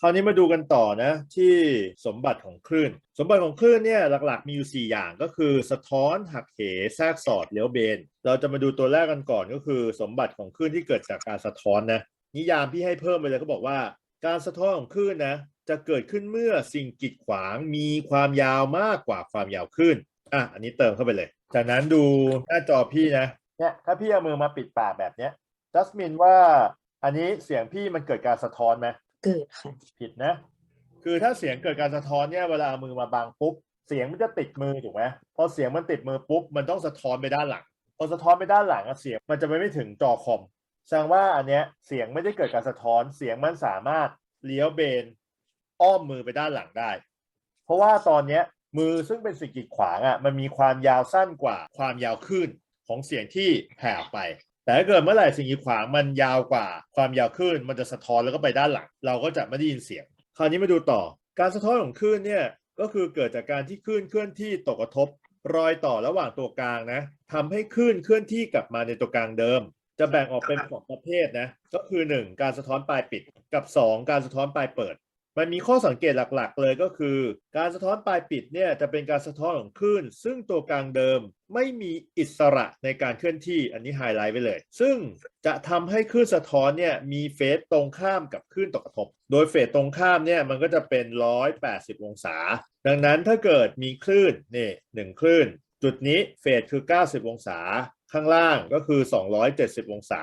คราวนี้มาดูกันต่อนะที่สมบัติของคลื่น สมบัติของคลื่นเนี่ยหลักๆมีอยู่ 4 อย่างก็คือ สะท้อนหักเหแทรกสอดเลี้ยวเบน เราจะมาดูตัวแรกกันก่อนก็คือ สมบัติของคลื่นที่เกิดจากการสะท้อนนะนิยามพี่ให้เพิ่มไปเลยเขาบอกว่า การสะท้อนของคลื่นนะจะเกิดขึ้นเมื่อสิ่งกีดขวางมีความยาวมากกว่าความยาวคลื่นอะอันนี้เติมเข้าไปเลย จากนั้นดูหน้าจอพี่นะเนี่ยถ้าพี่เอามือมาปิดปากแบบเนี้ยจัสมินว่าอันนี้เสียงพี่มันเกิดการสะท้อนไหม เกิดค่ะ ผิดนะ คือถ้าเสียงเกิดการสะท้อนเนี่ยเวลาเอามือมาบังปุ๊บ เสียงมันจะติดมือถูกไหมพอเสียงมันติดมือปุ๊บมันต้องสะท้อนไปด้านหลัง พอสะท้อนไปด้านหลังเสียงมันจะไปไม่ถึงจอคอมแสดงว่าอันเนี้ยเสียงไม่ได้เกิดการสะท้อน เสียงมันสามารถเลี้ยวเบน อ้อมมือไปด้านหลังได้ เพราะว่าตอนเนี้ยมือซึ่งเป็นสิ่งกีดขวางอะมันมีความยาวสั้นกว่าความยาวคลื่นของเสียงที่แผ่ไป แต่ถ้าเกิดเมื่อไหร่สิ่งกีดขวางมันยาวกว่า ความยาวคลื่นมันจะสะท้อนแล้วก็ไปด้านหลัง เราก็จะไม่ได้ยินเสียง คราวนี้มาดูต่อ การสะท้อนของคลื่นเนี่ยก็คือเกิดจากการที่คลื่นเคลื่อนที่ตกกระทบ รอยต่อระหว่างตัวกลางนะทำให้คลื่นเคลื่อนที่กลับมาในตัวกลางเดิม จะแบ่งออกเป็นสองประเภทนะก็คือ 1 การสะท้อนปลายปิดกับ 2 การสะท้อนปลายเปิด มันมีข้อสังเกตหลักๆ เลยก็คือ การสะท้อนปลายปิดเนี่ยจะเป็นการสะท้อนของคลื่น ซึ่งตัวกลางเดิมไม่มีอิสระในการเคลื่อนที่อันนี้ไฮไลท์ไปเลย ซึ่งจะทำให้คลื่นสะท้อนเนี่ยมีเฟสตรงข้ามกับคลื่นตกกระทบ โดยเฟสตรงข้ามเนี่ยมันก็จะเป็น 180 องศา ดังนั้นถ้าเกิดมีคลื่นนี่หนึ่งคลื่น จุดนี้เฟสคือ 90 องศา ข้างล่างก็คือ 270 องศา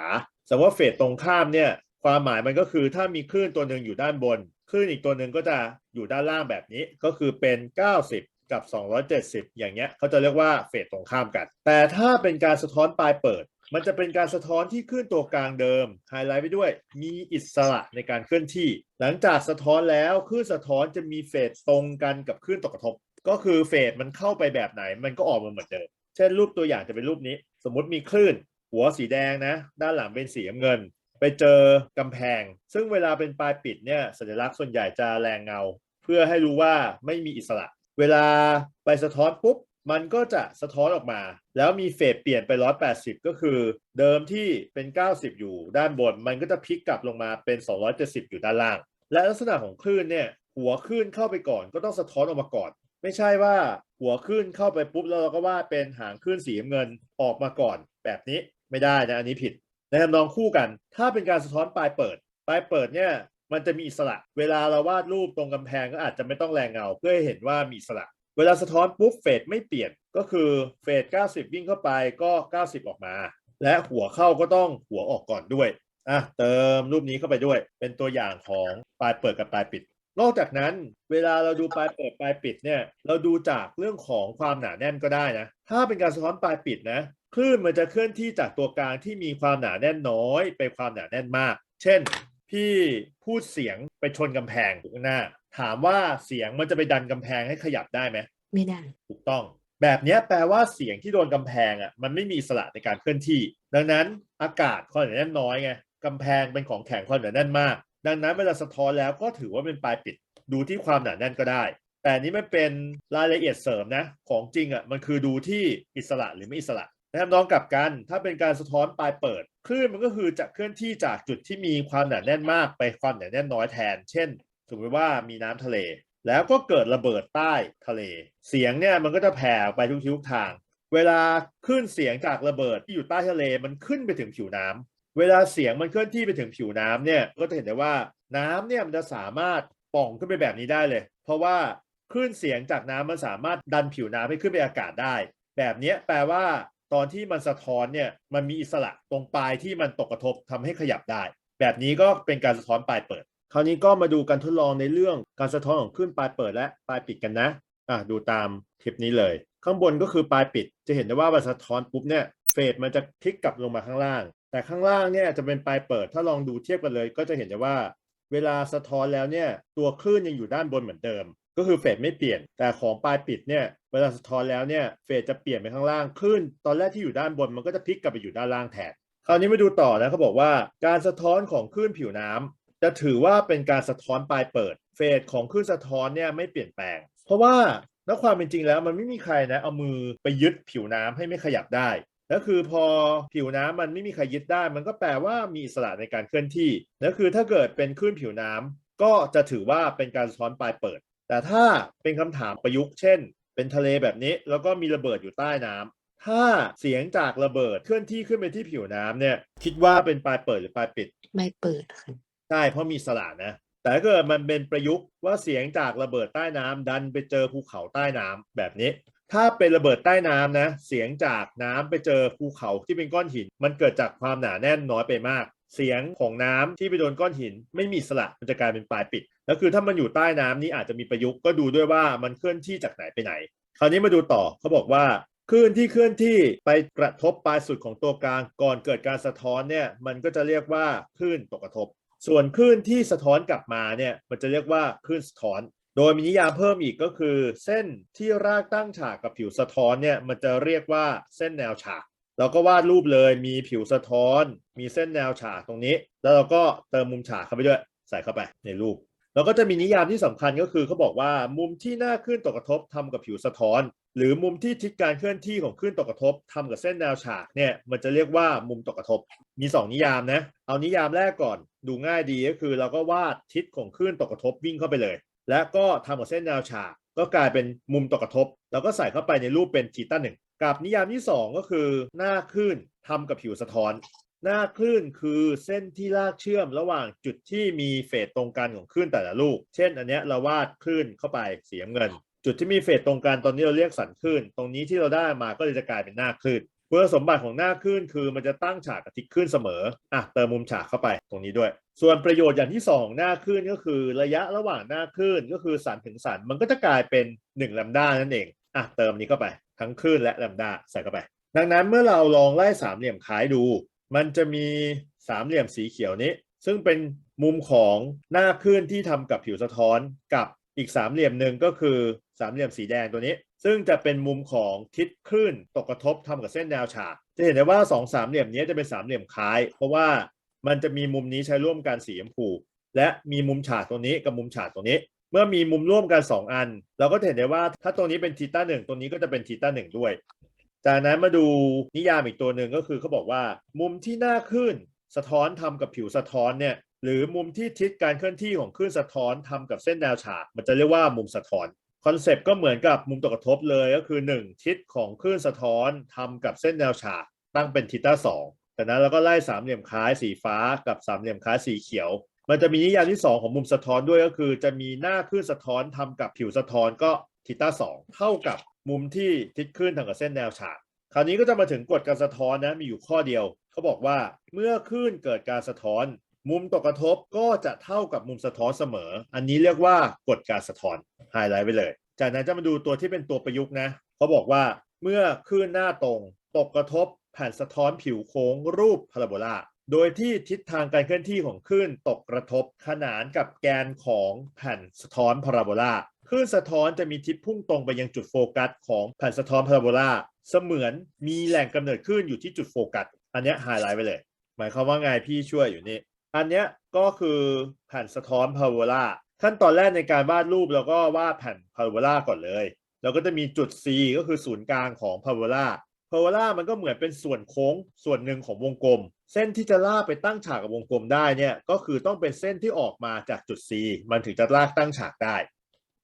สมมติว่าเฟสตรงข้ามเนี่ย ความหมายมันก็คือถ้ามีคลื่นตัวหนึ่งอยู่ด้านบนคลื่นอีกตัวหนึ่งก็จะอยู่ด้านล่างแบบนี้ก็คือเป็น 90 กับ 270 อย่างเงี้ยเขาจะเรียกว่าเฟสตรงข้ามกัน แต่ถ้าเป็นการสะท้อนปลายเปิด มันจะเป็นการสะท้อนที่คลื่นตัวกลางเดิมไฮไลท์ไปด้วย มีอิสระในการเคลื่อนที่ หลังจากสะท้อนแล้วคลื่นสะท้อนจะมีเฟสตรงกันกับคลื่นตกกระทบ ก็คือเฟสมันเข้าไปแบบไหนมันก็ออกมาเหมือนเดิมเช่นรูปตัวอย่างจะเป็นรูปนี้ สมมติมีคลื่น หัวสีแดงนะ ด้านหลังเป็นสีน้ำเงิน ไปเจอกำแพง ซึ่งเวลาเป็นปลายปิดเนี่ยสัญลักษณ์ส่วนใหญ่จะแรงเงา เพื่อให้รู้ว่าไม่มีอิสระ เวลาไปสะท้อนปุ๊บมันก็จะสะท้อนออกมา แล้วมีเฟสเปลี่ยนไป 180 ก็คือเดิมที่เป็น 90 อยู่ด้านบน มันก็จะพลิกกลับลงมาเป็น 270 อยู่ด้านล่าง และลักษณะของคลื่นเนี่ยหัวคลื่นเข้าไปก่อน ก็ต้องสะท้อนออกมาก่อน ไม่ใช่ว่าหัวคลื่นเข้าไปปุ๊บแล้วเราก็ว่าเป็นหางคลื่นสีเงินออกมาก่อน แบบนี้ไม่ได้นะอันนี้ผิด ในทำนองคู่กัน ถ้าเป็นการสะท้อนปลายเปิด ปลายเปิดเนี่ยมันจะมีอิสระ เวลาเราวาดรูปตรงกำแพงก็อาจจะไม่ต้องแรงเงา เพื่อให้เห็นว่ามีอิสระ เวลาสะท้อนปุ๊บเฟสไม่เปลี่ยนก็คือเฟส90 วิ่งเข้าไปก็ 90 ออกมา และหัวเข้าก็ต้องหัวออกก่อนด้วยอะเติมรูปนี้เข้าไปด้วย เป็นตัวอย่างของปลายเปิดกับปลายปิด นอกจากนั้นเวลาเราดูปลายเปิดปลายปิดเนี่ย เราดูจากเรื่องของความหนาแน่นก็ได้นะ ถ้าเป็นการสะท้อนปลายปิดนะคลื่นมันจะเคลื่อนที่จากตัวกลางที่มีความหนาแน่นน้อย ไปความหนาแน่นมาก เช่น พี่พูดเสียงไปชนกำแพงอยู่ข้างหน้า ถามว่าเสียงมันจะไปดันกำแพงให้ขยับได้ไหมไม่ได้ถูกต้อง แบบเนี้ยแปลว่าเสียงที่โดนกำแพงอะมันไม่มีอิสระในการเคลื่อนที่ ดังนั้นอากาศความหนาแน่นน้อยไงกำแพงเป็นของแข็งความหนาแน่นมาก ดังนั้นเวลาสะท้อนแล้วก็ถือว่าเป็นปลายปิดดูที่ความหนาแน่นก็ได้ แต่นี้ไม่เป็นรายละเอียดเสริมนะของจริงอะมันคือดูที่อิสระหรือไม่อิสระนะครับน้องกลับกัน ถ้าเป็นการสะท้อนปลายเปิดคลื่นมันก็คือจะเคลื่อนที่จากจุดที่มีความหนาแน่นมากไปความหนาแน่นน้อยแทน เช่น สมมติว่ามีน้ำทะเล แล้วก็เกิดระเบิดใต้ทะเล เสียงเนี่ยมันก็จะแผ่ไปทุกทิศทุกทาง เวลาขึ้นเสียงจากระเบิดที่อยู่ใต้ทะเลมันขึ้นไปถึงผิวน้ำ เวลาเสียงมันเคลื่อนที่ไปถึงผิวน้ำเนี่ยก็จะเห็นได้ว่าน้ำเนี่ยมันจะสามารถป่องขึ้นไปแบบนี้ได้เลย เพราะว่าคลื่นเสียงจากน้ำมันสามารถดันผิวน้ำให้ขึ้นไปอากาศได้ แบบนี้แปลว่าตอนที่มันสะท้อนเนี่ยมันมีอิสระตรงปลายที่มันตกกระทบทำให้ขยับได้ แบบนี้ก็เป็นการสะท้อนปลายเปิด คราวนี้ก็มาดูการทดลองในเรื่องการสะท้อนของคลื่นปลายเปิดและปลายปิดกันนะอะดูตามคลิปนี้เลย ข้างบนก็คือปลายปิด จะเห็นได้ว่าเวลาสะท้อนปุ๊บเนี่ยเฟสมันจะพลิกกลับลงมาข้างล่าง แต่ข้างล่างเนี่ยจะเป็นปลายเปิดถ้าลองดูเทียบกันเลย ก็จะเห็นได้ว่า เวลาสะท้อนแล้วเนี่ยตัวคลื่นยังอยู่ด้านบนเหมือนเดิม ก็คือเฟสไม่เปลี่ยน แต่ของปลายปิดเนี่ยเวลาสะท้อนแล้วเนี่ยเฟสจะเปลี่ยนไปข้างล่างคลื่นตอนแรกที่อยู่ด้านบนมันก็จะพลิกกลับไปอยู่ด้านล่างแทนคราวนี้มาดูต่อนะเขาบอกว่าการสะท้อนของคลื่นผิวน้ำจะถือว่าเป็นการสะท้อนปลายเปิด เฟสของคลื่นสะท้อนเนี่ยไม่เปลี่ยนแปลง เพราะว่าณความเป็นจริงแล้วมันไม่มีใครนะเอามือไปยึดผิวน้ำให้ไม่ขยับได้ แล้วคือพอผิวน้ำมันไม่มีใครยึดได้ มันก็แปลว่ามีอิสระในการเคลื่อนที่แล้วคือถ้าเกิดเป็นคลื่นผิวน้ก็จะถือว่าเป็นการสะท้อนปลายเปิด แต่ถ้าเป็นคำถามประยุกต์เช่น เป็นทะเลแบบนี้แล้วก็มีระเบิดอยู่ใต้น้ำถ้าเสียงจากระเบิดเคลื่อนที่ขึ้นไปที่ผิวน้ำเนี่ย คิดว่าเป็นปลายเปิดหรือปลายปิดไม่เปิดค่ะใช่เพราะมีสระนะ แต่ถ้าเกิดมันเป็นประยุกต์ว่าเสียงจากระเบิดใต้น้ำดันไปเจอภูเขาใต้น้ำแบบนี้ ถ้าเป็นระเบิดใต้น้ำนะ เสียงจากน้ำไปเจอภูเขาที่เป็นก้อนหิน มันเกิดจากความหนาแน่นน้อยไปมาก เสียงของน้ำที่ไปโดนก้อนหิน ไม่มีสระมันจะกลายเป็นปลายปิด แล้วคือถ้ามันอยู่ใต้น้ำนี่อาจจะมีประยุกต์ก็ดูด้วยว่ามันเคลื่อนที่จากไหนไปไหน คราวนี้มาดูต่อเขาบอกว่าคลื่นที่เคลื่อนที่ไปกระทบปลายสุดของตัวกลางก่อนเกิดการสะท้อนเนี่ยมันก็จะเรียกว่าคลื่นตกกระทบ ส่วนคลื่นที่สะท้อนกลับมาเนี่ยมันจะเรียกว่าคลื่นสะท้อน โดยมีนิยามเพิ่มอีกก็คือ เส้นที่รากตั้งฉากกับผิวสะท้อนเนี่ยมันจะเรียกว่าเส้นแนวฉากเราก็วาดรูปเลยมีผิวสะท้อน มีเส้นแนวฉากตรงนี้ แล้วเราก็เติมมุมฉากเข้าไปด้วย ใส่เข้าไปในรูป แล้วก็จะมีนิยามที่สำคัญก็คือเขาบอกว่ามุมที่หน้าคลื่นตกกระทบทำกับผิวสะท้อน หรือมุมที่ทิศการเคลื่อนที่ของคลื่นตกกระทบทำกับเส้นแนวฉากเนี่ยมันจะเรียกว่ามุมตกกระทบ มี 2 นิยามนะเอานิยามแรกก่อน ดูง่ายดีก็คือ เราก็วาดทิศของคลื่นตกกระทบวิ่งเข้าไปเลย และก็ทำกับเส้นแนวฉาก ก็กลายเป็นมุมตกกระทบ แล้วก็ใส่เข้าไปในรูปเป็นทีต้าหนึ่งกับนิยามที่ 2 ก็คือหน้าคลื่นทำกับผิวสะท้อน หน้าคลื่นคือเส้นที่ลากเชื่อมระหว่างจุดที่มีเฟสตรงกันของคลื่นแต่ละลูก เช่น อันเนี้ยเราวาดคลื่นเข้าไปสีเงิน จุดที่มีเฟสตรงกันตอนนี้เราเรียกสันคลื่น ตรงนี้ที่เราได้มาก็เลยจะกลายเป็นหน้าคลื่น คุณสมบัติของหน้าคลื่นคือมันจะตั้งฉากกับทิศคลื่นเสมออะเติมมุมฉากเข้าไปตรงนี้ด้วย ส่วนประโยชน์อย่างที่สองหน้าคลื่นก็คือระยะระหว่างหน้าคลื่นก็คือสันถึงสันมันก็จะกลายเป็น1ลัมด้านั่นเองอะเติมนี้เข้าไป ทั้งคลื่นและลัมด้าใส่เข้าไป ดังนั้นเมื่อเราลองไล่สามเหลี่ยมคล้ายดู มันจะมีสามเหลี่ยมสีเขียวนี้ ซึ่งเป็นมุมของหน้าคลื่นที่ทำกับผิวสะท้อนกับอีกสามเหลี่ยมหนึ่งก็คือสามเหลี่ยมสีแดงตัวนี้ ซึ่งจะเป็นมุมของทิศคลื่นตกกระทบทำกับเส้นแนวฉาก จะเห็นได้ว่าสองสามเหลี่ยมนี้จะเป็นสามเหลี่ยมคล้าย เพราะว่ามันจะมีมุมนี้ใช้ร่วมกันสีชมพูและมีมุมฉากตรงนี้กับมุมฉากตรงนี้ เมื่อมีมุมร่วมกัน 2 อัน เราก็จะเห็นได้ว่าถ้าตรงนี้เป็นทีต้าหนึ่งตรงนี้ก็จะเป็นทีต้าหนึ่งด้วย จากนั้นมาดูนิยามอีกตัวหนึ่งก็คือเขาบอกว่า มุมที่หน้าคลื่นสะท้อนทำกับผิวสะท้อนเนี่ยหรือมุมที่ทิศการเคลื่อนที่ของคลื่นสะท้อนทำกับเส้นแนวฉาก มันจะเรียกว่ามุมสะท้อน คอนเซปต์ก็เหมือนกับมุมตกกระทบเลยก็คือ 1 ทิศของคลื่นสะท้อนทำกับเส้นแนวฉากตั้งเป็นทีต้าสองจากนั้นเราก็ไล่สามเหลี่ยมคล้ายสีฟ้ากับสามเหลี่ยมคล้ายสีเขียว มันจะมีนิยามที่ 2 ของมุมสะท้อนด้วยก็คือ จะมีหน้าคลื่นสะท้อนทำกับผิวสะท้อนก็ทีต้าสองเท่ากับมุมที่ทิศคลื่นทำกับเส้นแนวฉาก คราวนี้ก็จะมาถึงกฎการสะท้อนนะมีอยู่ข้อเดียวเขาบอกว่าเมื่อคลื่นเกิดการสะท้อน มุมตกกระทบก็จะเท่ากับมุมสะท้อนเสมอ อันนี้เรียกว่ากฎการสะท้อนไฮไลท์ไว้เลย จากนั้นจะมาดูตัวที่เป็นตัวประยุกต์นะเขาบอกว่าเมื่อคลื่นหน้าตรง ตกกระทบแผ่นสะท้อนผิวโค้งรูปพาราโบลาโดยที่ทิศทางการเคลื่อนที่ของคลื่นตกกระทบ ขนานกับแกนของแผ่นสะท้อนพาราโบลาคลื่นสะท้อนจะมีทิศพุ่งตรงไปยังจุดโฟกัสของแผ่นสะท้อนพาราโบลาเสมือนมีแหล่งกำเนิดคลื่นอยู่ที่จุดโฟกัส อันนี้ไฮไลท์ไปเลย หมายความว่าไงพี่ช่วยอยู่นี่ อันเนี้ยก็คือแผ่นสะท้อนพาราโบลาขั้นตอนแรกในการวาดรูปเราก็วาดแผ่นพาราโบลาก่อนเลยแล้วก็จะมีจุด C ก็คือศูนย์กลางของพาราโบลาพาราโบลามันก็เหมือนเป็นส่วนโค้งส่วนหนึ่งของวงกลม เส้นที่จะลากไปตั้งฉากกับวงกลมได้เนี่ยก็คือต้องเป็นเส้นที่ออกมาจากจุด C มันถึงจะลากตั้งฉากได้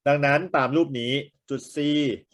ดังนั้นตามรูปนี้จุด C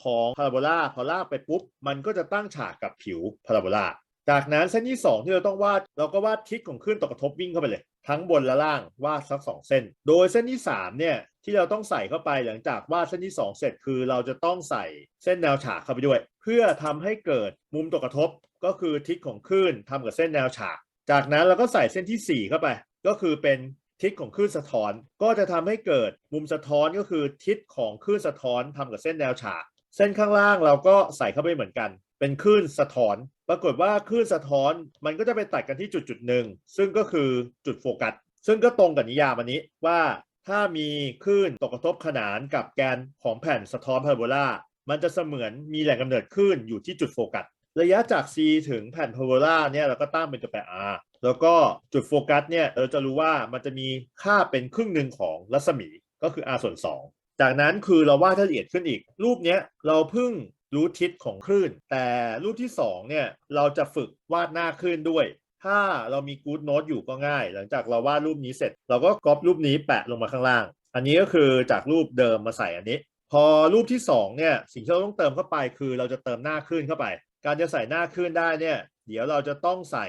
ของพาราโบลาพอลากไปปุ๊บ มันก็จะตั้งฉากกับผิวพาราโบลา จากนั้นเส้นที่ 2 ที่เราต้องวาดเราก็วาดทิศของคลื่นตกกระทบวิ่งเข้าไปเลย ทั้งบนและล่างวาดสัก 2 เส้น โดยเส้นที่3เนี่ยที่เราต้องใส่เข้าไปหลังจากวาดเส้นที่ 2 เสร็จคือเราจะต้องใส่เส้นแนวฉากเข้าไปด้วย เพื่อทำให้เกิดมุมตกกระทบก็คือทิศของคลื่นทำกับเส้นแนวฉาก จากนั้นเราก็ใส่เส้นทีสี่ 4 เข้าไป ก็คือเป็นทิศของคลื่นสะท้อน ก็จะทำให้เกิดมุมสะท้อนก็คือทิศของคลื่นสะท้อนทำกับเส้นแนวฉาก เส้นข้างล่างเราก็ใส่เข้าไปเหมือนกัน เป็นคลื่นสะท้อน ปรากฏว่าคลื่นสะท้อนมันก็จะไปตัดกันที่จุดจุดหนึ่งซึ่งก็คือจุดโฟกัส ซึ่งก็ตรงกับนิยามอันนี้ว่าถ้ามีคลื่นตกกระทบขนานกับแกนของแผ่นสะท้อนพาราโบลามันจะเสมือนมีแหล่งกำเนิดคลื่นอยู่ที่จุดโฟกัส ระยะจาก C ถึงแผ่นพาราโบลาเนี่ยเราก็ตั้งเป็นตัวแปร r แล้วก็จุดโฟกัสเนี่ยเราจะรู้ว่ามันจะมีค่าเป็นครึ่งหนึ่งของรัศมีก็คือ r ส่วน2จากนั้นคือเราวาดให้ละเอียดขึ้นอีก รูปเนี้ยเราเพิ่ง รู้ทิศของคลื่น แต่รูปที่2เนี่ยเราจะฝึกวาดหน้าคลื่นด้วย ถ้าเรามี Good Note อยู่ก็ง่าย หลังจากเราวาดรูปนี้เสร็จ เราก็ก๊อปรูปนี้แปะลงมาข้างล่าง อันนี้ก็คือจากรูปเดิมมาใส่อันนี้ พอรูปที่สองเนี่ยสิ่งที่เราต้องเติมเข้าไปคือเราจะเติมหน้าคลื่นเข้าไป การจะใส่หน้าคลื่นได้เนี่ยเดี๋ยวเราจะต้องใส่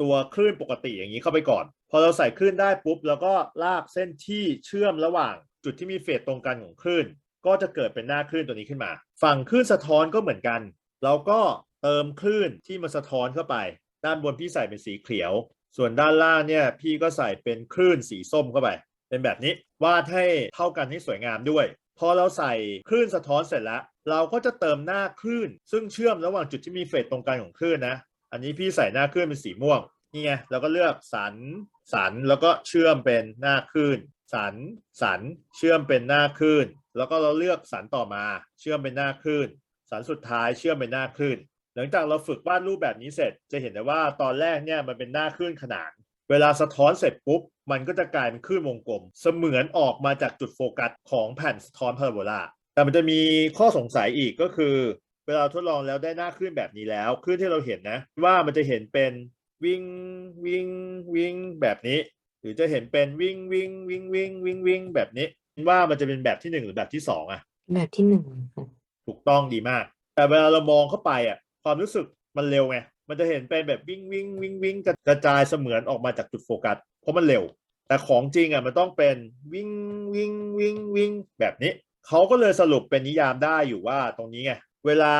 ตัวคลื่นปกติอย่างนี้เข้าไปก่อน พอเราใส่คลื่นได้ปุ๊บเราก็ลากเส้นที่เชื่อมระหว่างจุดที่มีเฟสตรงกันของคลื่น ก็จะเกิดเป็นหน้าคลื่นตัวนี้ขึ้นมา ฝั่งคลื่นสะท้อนก็เหมือนกัน เราก็เติมคลื่นที่มันสะท้อนเข้าไป ด้านบนพี่ใส่เป็นสีเขียว ส่วนด้านล่างเนี่ยพี่ก็ใส่เป็นคลื่นสีส้มเข้าไป เป็นแบบนี้วาดให้เท่ากันให้สวยงามด้วย พอเราใส่คลื่นสะท้อนเสร็จแล้ว เราก็จะเติมหน้าคลื่น ซึ่งเชื่อมระหว่างจุดที่มีเฟสตรงกันของคลื่นนะ อันนี้พี่ใส่หน้าคลื่นเป็นสีม่วงนี่ไงเราก็เลือกสันสันแล้วก็เชื่อมเป็นหน้าคลื่น สันสันเชื่อมเป็นหน้าคลื่น แล้วก็เราเลือกสันต่อมาเชื่อมเป็นหน้าคลื่นสันสุดท้ายเชื่อมเป็นหน้าคลื่นหลังจากเราฝึกวาดรูปแบบนี้เสร็จ จะเห็นได้ว่าตอนแรกเนี่ยมันเป็นหน้าคลื่นขนาน เวลาสะท้อนเสร็จปุ๊บ มันก็จะกลายเป็นคลื่นวงกลม เสมือนออกมาจากจุดโฟกัสของแผ่นสะท้อนพาราโบลาแต่มันจะมีข้อสงสัยอีกก็คือ เวลาทดลองแล้วได้หน้าคลื่นแบบนี้แล้วคลื่นที่เราเห็นนะ ว่ามันจะเห็นเป็นวิ่งวิ่งวิ่งแบบนี้ หรือจะเห็นเป็นวิ่งวิ่งวิ่งวิ่งวิ่งวิ่งแบบนี้ ว่ามันจะเป็นแบบที่หนึ่งหรือแบบที่สองอะแบบที่หนึ่งค่ะถูกต้องดีมาก แต่เวลาเรามองเข้าไปอะความรู้สึกมันเร็วไงมันจะเห็นเป็นแบบวิ่งวิ่งวิ่งวิ่งกระจายเสมือนออกมาจากจุดโฟกัสเพราะมันเร็ว แต่ของจริงอะมันต้องเป็นวิ่งวิ่งวิ่งวิ่งแบบนี้เขาก็เลยสรุปเป็นนิยามได้อยู่ว่าตรงนี้ไงเวลา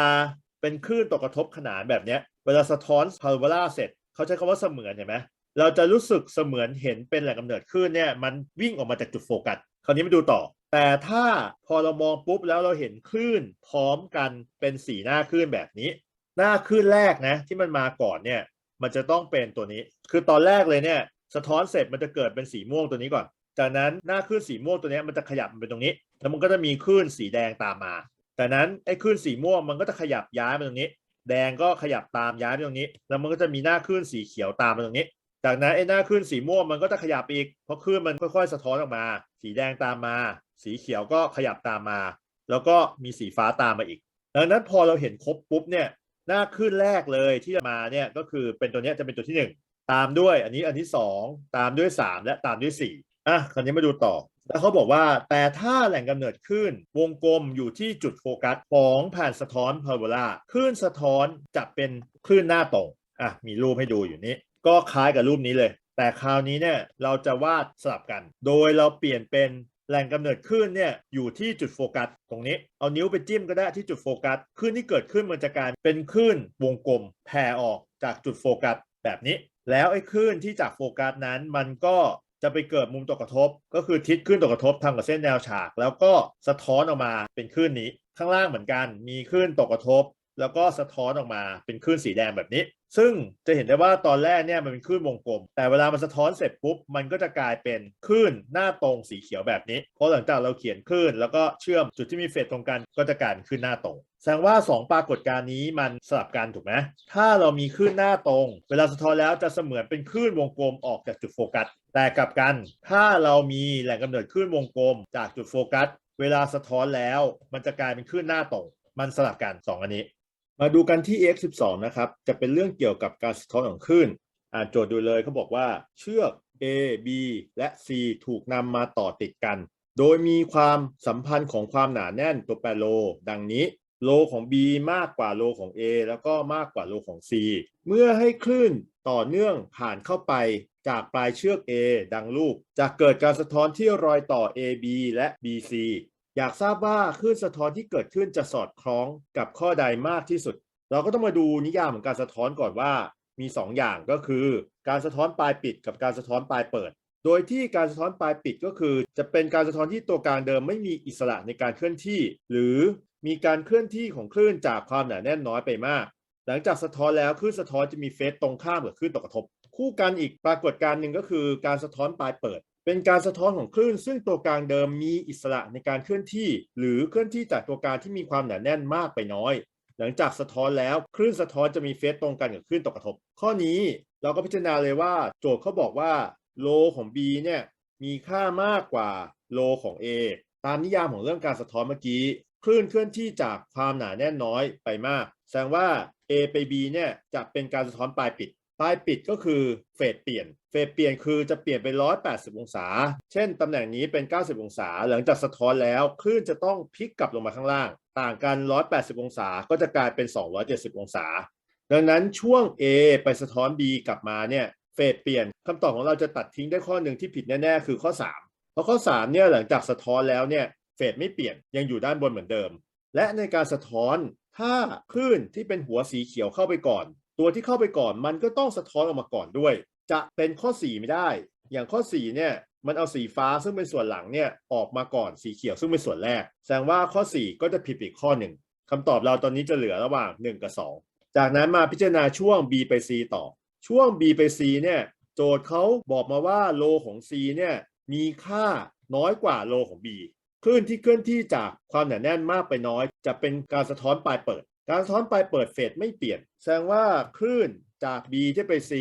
เป็นคลื่นตกกระทบขนานแบบเนี้ย เวลาสะท้อนพาราโบลาเสร็จเขาใช้คำว่าเสมือนเห็นไหมเราจะรู้สึกเสมือนเห็นเป็นแหล่งกำเนิดคลื่นเนี่ยมันวิ่งออกมาจากจุดโฟกัส คราวนี้มาดูต่อ แต่ถ้าพอเรามองปุ๊บแล้วเราเห็นคลื่นพร้อมกันเป็นสีหน้าคลื่นแบบนี้ หน้าคลื่นแรกนะที่มันมาก่อนเนี่ยมันจะต้องเป็นตัวนี้ คือตอนแรกเลยเนี่ยสะท้อนเสร็จมันจะเกิดเป็นสีม่วงตัวนี้ก่อน จากนั้นหน้าคลื่นสีม่วงตัวนี้มันจะขยับมันเป็นตรงนี้ แล้วมันก็จะมีคลื่นสีแดงตามมาจากนั้นไอ้คลื่นสีม่วงมันก็จะขยับย้ายมาตรงนี้ แดงก็ขยับตามย้ายไปตรงนี้ แล้วมันก็จะมีหน้าคลื่นสีเขียวตามมาตรงนี้ จากนั้นไอ้หน้าคลื่นสีม่วงมันก็จะขยับอีก เพราะคลื่นมันค่อยๆ สะท้อนออกมา สีแดงตามมา สีเขียวก็ขยับตามมา แล้วก็มีสีฟ้าตามมาอีก ดังนั้นพอเราเห็นครบปุ๊บเนี่ยหน้าคลื่นแรกเลยที่จะมาเนี่ยก็คือเป็นตัวนี้จะเป็นตัวที่หนึ่งตามด้วยอันนี้อันที่สองตามด้วยสามและตามด้วยสี่อะคราวนี้มาดูต่อ แล้วเขาบอกว่าแต่ถ้าแหล่งกำเนิดคลื่นวงกลมอยู่ที่จุดโฟกัสของแผ่นสะท้อนพาราโบลาคลื่นสะท้อนจะเป็นคลื่นหน้าตรงอะมีรูปให้ดูอยู่นี้ ก็คล้ายกับรูปนี้เลย แต่คราวนี้เนี่ยเราจะวาดสลับกัน โดยเราเปลี่ยนเป็นแหล่งกำเนิดคลื่นเนี่ยอยู่ที่จุดโฟกัสตรงนี้ เอานิ้วไปจิ้มก็ได้ที่จุดโฟกัสคลื่นที่เกิดขึ้นมันจะกลายเป็นคลื่นวงกลมแผ่ออกจากจุดโฟกัสแบบนี้ แล้วไอ้คลื่นที่จากโฟกัสนั้นมันก็จะไปเกิดมุมตกกระทบ ก็คือทิศคลื่นตกกระทบทำกับเส้นแนวฉาก แล้วก็สะท้อนออกมาเป็นคลื่นนี้ ข้างล่างเหมือนกัน มีคลื่นตกกระทบ แล้วก็สะท้อนออกมาเป็นคลื่นสีแดงแบบนี้ ซึ่งจะเห็นได้ว่าตอนแรกเนี่ยมันเป็นคลื่นวงกลม แต่เวลามันสะท้อนเสร็จปุ๊บ มันก็จะกลายเป็นคลื่นหน้าตรงสีเขียวแบบนี้ เพราะหลังจากเราเขียนคลื่น แล้วก็เชื่อมจุดที่มีเฟสตรงกันก็จะกลายเป็นคลื่นหน้าตรง แสดงว่า 2 ปรากฏการณ์นี้มันสลับกันถูกไหมถ้าเรามีคลื่นหน้าตรง เวลาสะท้อนแล้วจะเสมือนเป็นคลื่นวงกลมออกจากจุดโฟกัส แต่กลับกัน ถ้าเรามีแหล่งกำเนิดคลื่นวงกลม จากจุดโฟกัส เวลาสะท้อนแล้ว มันจะกลายเป็นคลื่นหน้าตรง มันสลับกัน 2 อันนี้ มาดูกันที่ x 1 2 นะครับ จะเป็นเรื่องเกี่ยวกับการสะท้อนของคลื่นอ่านโจทย์ดูเลยเขาบอกว่าเชือก A B และ C ถูกนำมาต่อติดกัน โดยมีความสัมพันธ์ของความหนาแน่นตัวแปรโล ดังนี้ โลของ B มากกว่าโลของ A แล้วก็มากกว่าโลของ C เมื่อให้คลื่นต่อเนื่องผ่านเข้าไปจากปลายเชือก A ดังรูปจะเกิดการสะท้อนที่รอยต่อ AB และ BC อยากทราบว่าคลื่นสะท้อนที่เกิดขึ้นจะสอดคล้องกับข้อใดมากที่สุด เราก็ต้องมาดูนิยามของการสะท้อนก่อนว่า มี 2 อย่างก็คือ การสะท้อนปลายปิดกับการสะท้อนปลายเปิด โดยที่การสะท้อนปลายปิดก็คือ จะเป็นการสะท้อนที่ตัวกลางเดิมไม่มีอิสระในการเคลื่อนที่ หรือมีการเคลื่อนที่ของคลื่นจากความหนาแน่นน้อยไปมาก หลังจากสะท้อนแล้วคลื่นสะท้อนจะมีเฟสตรงข้ามกับคลื่นตกกระทบ คู่กันอีกปรากฏการณ์หนึ่งก็คือ การสะท้อนปลายเปิด เป็นการสะท้อนของคลื่น ซึ่งตัวกลางเดิมมีอิสระในการเคลื่อนที่ หรือเคลื่อนที่จากตัวกลางที่มีความหนาแน่นมากไปน้อย หลังจากสะท้อนแล้วคลื่นสะท้อนจะมีเฟสตรงกันกับคลื่นตกกระทบ ข้อนี้เราก็พิจารณาเลยว่า โจทย์เขาบอกว่าโลของ B เนี่ยมีค่ามากกว่าโลของ A ตามนิยามของเรื่องการสะท้อนเมื่อกี้คลื่นเคลื่อนที่จากความหนาแน่นน้อยไปมาก แสดงว่า A ไป B เนี่ยจะเป็นการสะท้อนปลายปิด ปลายปิดก็คือเฟสเปลี่ยน เฟสเปลี่ยนคือจะเปลี่ยนไป 180 องศา เช่น ตำแหน่งนี้เป็น 90 องศา หลังจากสะท้อนแล้วคลื่นจะต้องพลิกกลับลงมาข้างล่าง ต่างกัน 180 องศา ก็จะกลายเป็น 270 องศา ดังนั้นช่วง A ไปสะท้อน B กลับมาเนี่ย เฟสเปลี่ยนคำตอบของเราจะตัดทิ้งได้ข้อหนึ่งที่ผิดแน่ๆ คือข้อ 3 เพราะข้อ 3 เนี่ยหลังจากสะท้อนแล้วเนี่ย เฟสไม่เปลี่ยน ยังอยู่ด้านบนเหมือนเดิม และในการสะท้อน ถ้าคลื่นที่เป็นหัวสีเขียวเข้าไปก่อน ตัวที่เข้าไปก่อนมันก็ต้องสะท้อนออกมาก่อนด้วย จะเป็นข้อ 4 ไม่ได้ อย่างข้อ 4 เนี่ยมันเอาสีฟ้าซึ่งเป็นส่วนหลังเนี่ยออกมาก่อนสีเขียวซึ่งเป็นส่วนแรก แสดงว่าข้อ 4 ก็จะผิดอีกข้อหนึ่งคำตอบเราตอนนี้จะเหลือระหว่าง 1 กับ 2 จากนั้นมาพิจารณาช่วง B ไป C ต่อ ช่วง B ไป C เนี่ยโจทย์เขาบอกมาว่าโลของ C เนี่ยมีค่าน้อยกว่าโลของ B คลื่นที่เคลื่อนที่จากความหนาแน่นมากไปน้อย จะเป็นการสะท้อนปลายเปิด การสะท้อนปลายเปิดเฟสไม่เปลี่ยน แสดงว่าคลื่นจาก B ที่ไป C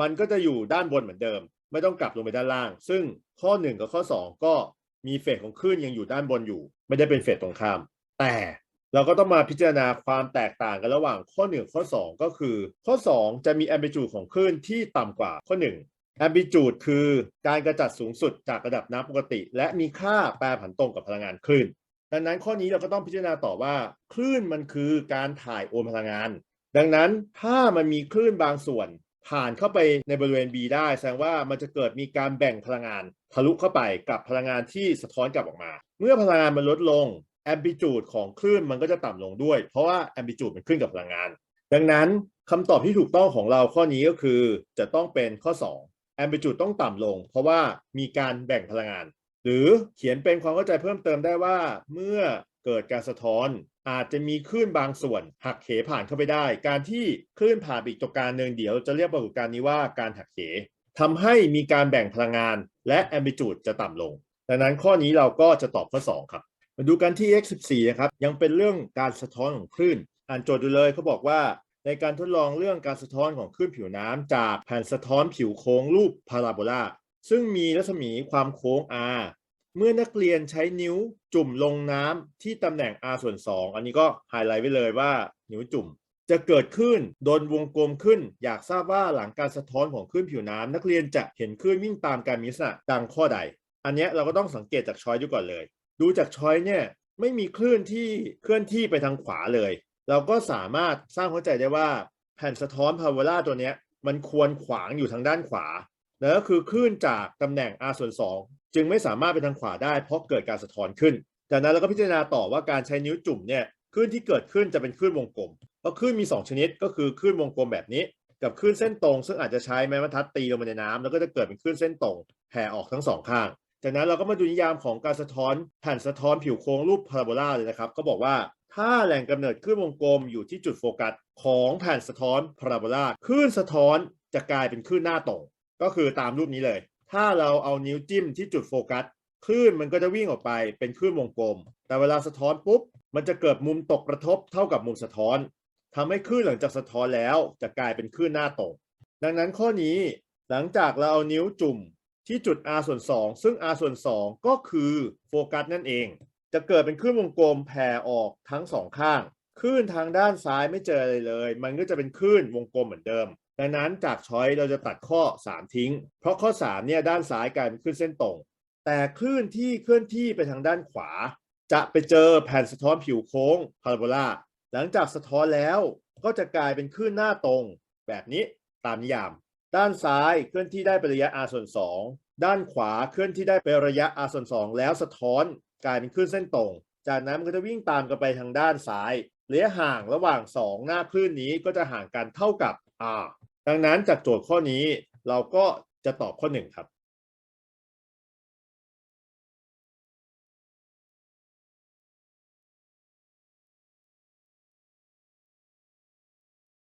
มันก็จะอยู่ด้านบนเหมือนเดิม ไม่ต้องกลับลงไปด้านล่าง ซึ่งข้อ 1 กับข้อ 2 ก็มีเฟสของคลื่นยังอยู่ด้านบนอยู่ ไม่ได้เป็นเฟสตรงข้าม แต่เราก็ต้องมาพิจารณาความแตกต่างกันระหว่างข้อ 1 ข้อ 2 ก็คือ ข้อ 2 จะมีแอม l ิจูดของคลื่นที่ต่ำกว่าข้อ 1 แอม l ิจูดคือการกระจัดสูงสุดจากระดับน้ำปกติ และมีค่าแปรผันตรงกับพลังงานคลื่น ดังนั้นข้อนี้เราก็ต้องพิจารณาต่อว่า คลื่นมันคือการถ่ายโอนพลังงาน ดังนั้นถ้ามันมีคลื่นบางส่วน ผ่านเข้าไปในบริเวณ B ได้แสดงว่ามันจะเกิดมีการแบ่งพลังงาน ทะลุเข้าไปกับพลังงานที่สะท้อนกลับออกมา เมื่อพลังงานมันลดลงแอม l ิจูดของคลื่นมันก็จะต่ำลงด้วย เพราะว่าแอม l ิจูดมันขึ้นกับพลังงาน ดังนั้นคำตอบที่ถูกต้องของเราข้อนี้ก็คือจะต้องเป็นข้อ 2 แอม l ิจูดต้องต่ำลง เพราะว่ามีการแบ่งพลังงาน หรือเขียนเป็นความเข้าใจเพิ่มเติมได้ว่า เมื่อเกิดการสะท้อน อาจจะมีคลื่นบางส่วนหักเหผ่านเข้าไปได้ การที่คลื่นผ่านไปอีกตัวการหนึ่งเดี๋ยวจะเรียกปรากฏการณ์นี้ว่าการหักเหทำให้มีการแบ่งพลังงาน และแอม l ิจูดจะต่ำลง ดังนั้นข้อนี้เราก็จะตอบข้อ 2 ครับ มาดูกันที่ x 14 นะครับ ยังเป็นเรื่องการสะท้อนของคลื่น อ่านโจทย์ดูเลยเขาบอกว่า ในการทดลองเรื่องการสะท้อนของคลื่นผิวน้ำจากแผ่นสะท้อนผิวโค้งรูปพาราโบลา ซึ่งมีรัศมีความโค้ง r เมื่อนักเรียนใช้นิ้วจุ่มลงน้ำที่ตำแหน่ง r ส่วน 2 อันนี้ก็ไฮไลท์ไว้เลยว่านิ้วจุ่ม จะเกิดขึ้นโดนวงกลมขึ้น อยากทราบว่าหลังการสะท้อนของคลื่นผิวน้ำนักเรียนจะเห็นคลื่นวิ่งตามการมีลักษณะดังข้อใด อันนี้เราก็ต้องสังเกตจากช้อยดูก่อนเลย ดูจากช้อยเนี่ยไม่มีคลื่นที่เคลื่อนที่ไปทางขวาเลย เราก็สามารถสร้างเข้าใจได้ว่าแผ่นสะท้อนพาโบลาตัวเนี้ยมันควรขวางอยู่ทางด้านขวา นั่นก็คือคลื่นจากตำแหน่ง r ส่วน2จึงไม่สามารถไปทางขวาได้เพราะเกิดการสะท้อนขึ้น จากนั้นเราก็พิจารณาต่อว่าการใช้นิ้วจุ่มเนี่ยคลื่นที่เกิดขึ้นจะเป็นคลื่นวงกลมเพราะคลื่นมี 2 ชนิดก็คือคลื่นวงกลมแบบนี้ กับคลื่นเส้นตรง ซึ่งอาจจะใช้ไม้บรรทัดตีลงไปในน้ำแล้วก็จะเกิดเป็นคลื่นเส้นตรงแผ่ออกทั้งสองข้าง จากนั้นเราก็มาดูนิยามของการสะท้อนแผ่นสะท้อนผิวโค้งรูปพาราโบลาเลยนะครับก็บอกว่าถ้าแหล่งกำเนิดคลื่นวงกลมอยู่ที่จุดโฟกัสของแผ่นสะท้อนพาราโบลาคลื่นสะท้อนจะกลายเป็นคลื่นหน้าตรง ก็คือตามรูปนี้เลย ถ้าเราเอานิ้วจิ้มที่จุดโฟกัสคลื่นมันก็จะวิ่งออกไปเป็นคลื่นวงกลม แต่เวลาสะท้อนปุ๊บ มันจะเกิดมุมตกกระทบเท่ากับมุมสะท้อนทำให้คลื่นหลังจากสะท้อนแล้วจะกลายเป็นคลื่นหน้าตรงดังนั้นข้อนี้หลังจากเราเอานิ้วจุ่มที่จุด r ส่วน2ซึ่ง r ส่วน2ก็คือโฟกัสนั่นเอง จะเกิดเป็นคลื่นวงกลมแผ่ออกทั้งสองข้างคลื่นทางด้านซ้ายไม่เจออะไรเลย มันก็จะเป็นคลื่นวงกลมเหมือนเดิม ดังนั้นจากช้อยเราจะตัดข้อ 3 ทิ้ง เพราะข้อ3เนี่ยด้านซ้ายกลายเป็นคลื่นเส้นตรง แต่คลื่นที่เคลื่อนที่ไปทางด้านขวา จะไปเจอแผ่นสะท้อนผิวโค้งพาราโบลาหลังจากสะท้อนแล้วก็จะกลายเป็นคลื่นหน้าตรง แบบนี้ตามนิยาม ด้านซ้ายเคลื่อนที่ได้เป็นระยะ r ส่วน2ด้านขวาเคลื่อนที่ได้เป็นระยะ r ส่วน2แล้วสะท้อนกลายเป็นคลื่นเส้นตรง จากนั้นมันก็จะวิ่งตามกันไปทางด้านซ้ายระยะห่างระหว่าง 2 หน้าคลื่นนี้ก็จะห่างกันเท่ากับ r ดังนั้นจากโจทย์ข้อนี้เราก็จะตอบข้อ 1 ครับ